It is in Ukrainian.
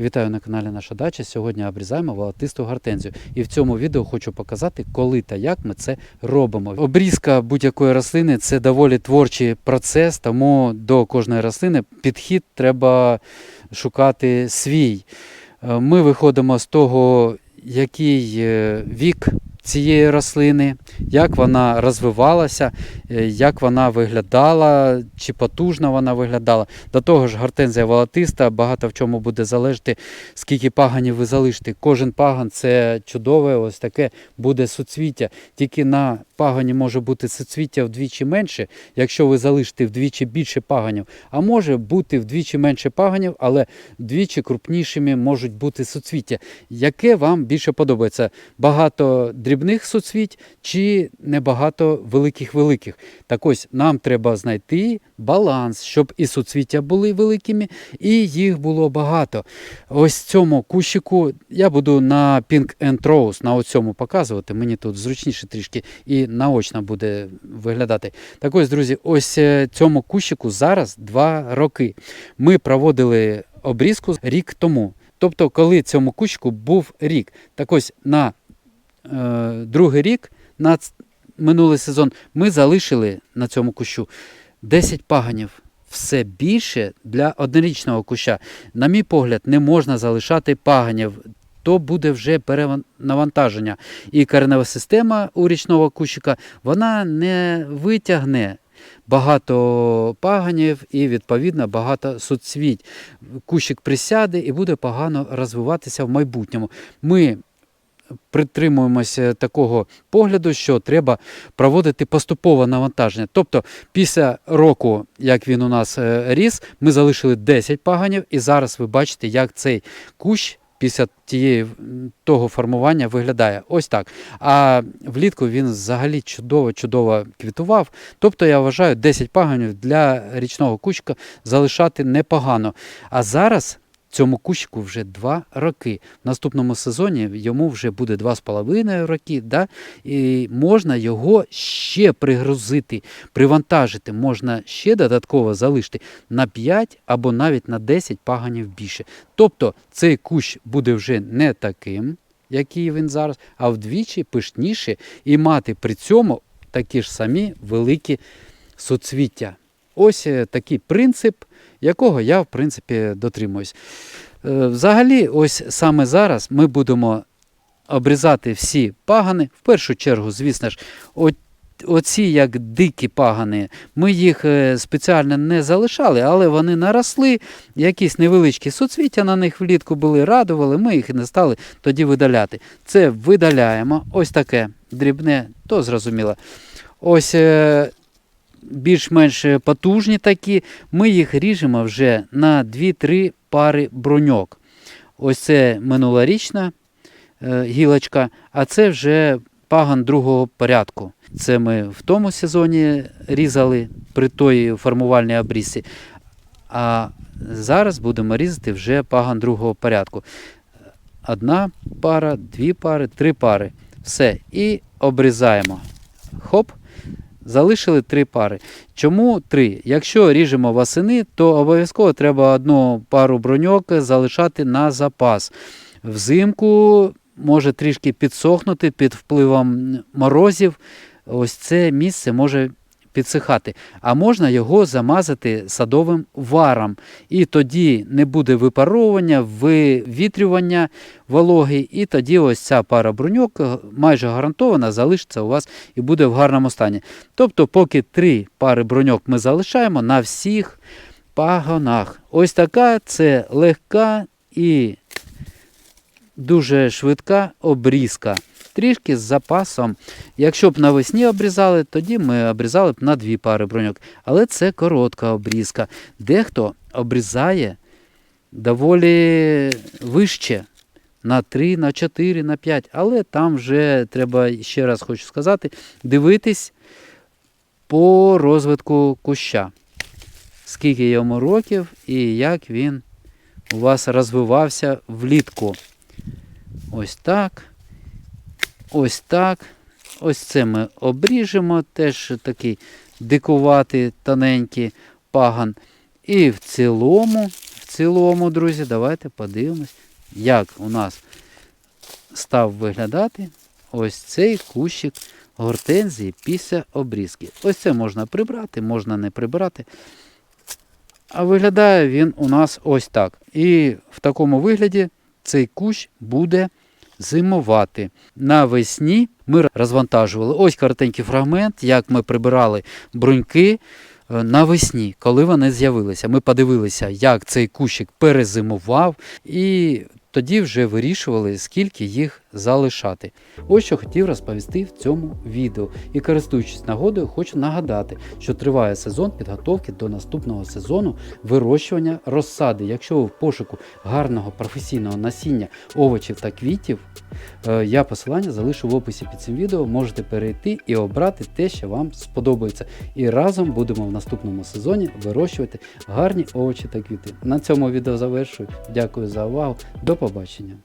Вітаю на каналі Наша Дача. Сьогодні обрізаємо волотисту гортензію. І в цьому відео хочу показати, коли та як ми це робимо. Обрізка будь-якої рослини це доволі творчий процес, тому до кожної рослини підхід треба шукати свій. Е, Ми виходимо з того, який е, вік цієї рослини, як вона розвивалася, е, як вона виглядала, чи потужно вона виглядала. До того ж, гортензія волотиста багато в чому буде залежати, скільки паганів ви залишите. Кожен паган це чудове, ось таке буде суцвіття. Тільки на пагані може бути суцвіття вдвічі менше, якщо ви залишите вдвічі більше паганів. А може бути вдвічі менше паганів, але вдвічі крупнішими можуть бути суцвіття. Яке вам більше подобається? Багато дрібних суцвіть чи небагато великих-великих? Так ось нам треба знайти баланс, щоб і суцвіття були великими, і їх було багато. Ось цьому кущику я буду на Pink and Rose, на оцьому показувати. Мені тут зручніше трішки і наочно буде виглядати. Так ось, друзі, ось е, цьому кущику зараз два роки. Ми проводили обрізку рік тому. Тобто, коли цьому кущику був рік. Так ось на е, другий рік, на минулий сезон, ми залишили на цьому кущу 10 паганів. Все більше для однорічного куща. На мій погляд, не можна залишати паганів. То буде вже перенавантаження. І коренева система у річного кущика вона не витягне багато паганів і, відповідно, багато суцвіть. Кущик присяде і буде погано розвиватися в майбутньому. Ми притримуємося такого погляду, що треба проводити поступове навантаження. Тобто, після року, як він у нас е, ріс, ми залишили 10 паганів, і зараз ви бачите, як цей кущ. Після тієї того формування виглядає ось так. А влітку він взагалі чудово чудово квітував. Тобто я вважаю 10 паганів для річного кучка залишати непогано. А зараз цьому кущику вже 2 роки. В наступному сезоні йому вже буде 2,5 роки. Да? І можна його ще пригрузити, привантажити, можна ще додатково залишити на 5 або навіть на 10 паганів більше. Тобто цей кущ буде вже не таким, який він зараз, а вдвічі пишніше і мати при цьому такі ж самі великі суцвіття. Ось е, такий принцип, якого я, в принципі, дотримуюсь. Е, Взагалі, ось саме зараз ми будемо обрізати всі пагани. В першу чергу, звісно ж, оці як дикі пагани, ми їх е, спеціально не залишали, але вони наросли, якісь невеличкі суцвіття на них влітку були, радували, ми їх не стали тоді видаляти. Це видаляємо, ось таке дрібне, то зрозуміло. Ось е, більш-менш потужні такі, ми їх ріжемо вже на 2-3 пари броньок. Ось це минулорічна е, гілочка, а це вже паган другого порядку. Це ми в тому сезоні різали при той формувальній обрізці. А зараз будемо різати вже паган другого порядку. Одна пара, дві пари, три пари. Все. І обрізаємо. Хоп. Залишили три пари. Чому три? Якщо ріжемо восени, то обов'язково треба одну пару броньок залишати на запас. Взимку може трішки підсохнути під впливом морозів. Ось це місце може підсихати. А можна його замазати садовим варом. І тоді не буде випаровування, вивітрювання вологи, і тоді ось ця пара бруньок е, майже гарантована залишиться у вас і буде в гарному стані. Тобто, поки три пари броньок ми залишаємо на всіх пагонах. Ось така це легка і дуже швидка обрізка. Трішки з запасом. Якщо б навесні обрізали, тоді ми обрізали б на дві пари броньок. Але це коротка обрізка. Дехто обрізає доволі вище. На 3, на 4, на 5. Але там вже треба, ще раз хочу сказати, дивитись по розвитку куща. Скільки йому років і як він у вас розвивався влітку. Ось так. Ось так. Ось це ми обріжемо, теж такий дикуватий, тоненький паган. І в цілому, в цілому, друзі, давайте подивимось, як у нас став виглядати ось цей кущик гортензії після обрізки. Ось це можна прибрати, можна не прибрати. А виглядає він у нас ось так. І в такому вигляді цей кущ буде зимувати. Навесні ми розвантажували ось коротенький фрагмент, як ми прибирали бруньки е, навесні, коли вони з'явилися. Ми подивилися, як цей кущик перезимував, і тоді вже вирішували, скільки їх залишати. Ось що хотів розповісти в цьому відео. І користуючись нагодою, хочу нагадати, що триває сезон підготовки до наступного сезону вирощування розсади. Якщо ви в пошуку гарного професійного насіння овочів та квітів, е, я посилання залишу в описі під цим відео. Можете перейти і обрати те, що вам сподобається. І разом будемо в наступному сезоні вирощувати гарні овочі та квіти. На цьому відео завершую. Дякую за увагу. До побачення.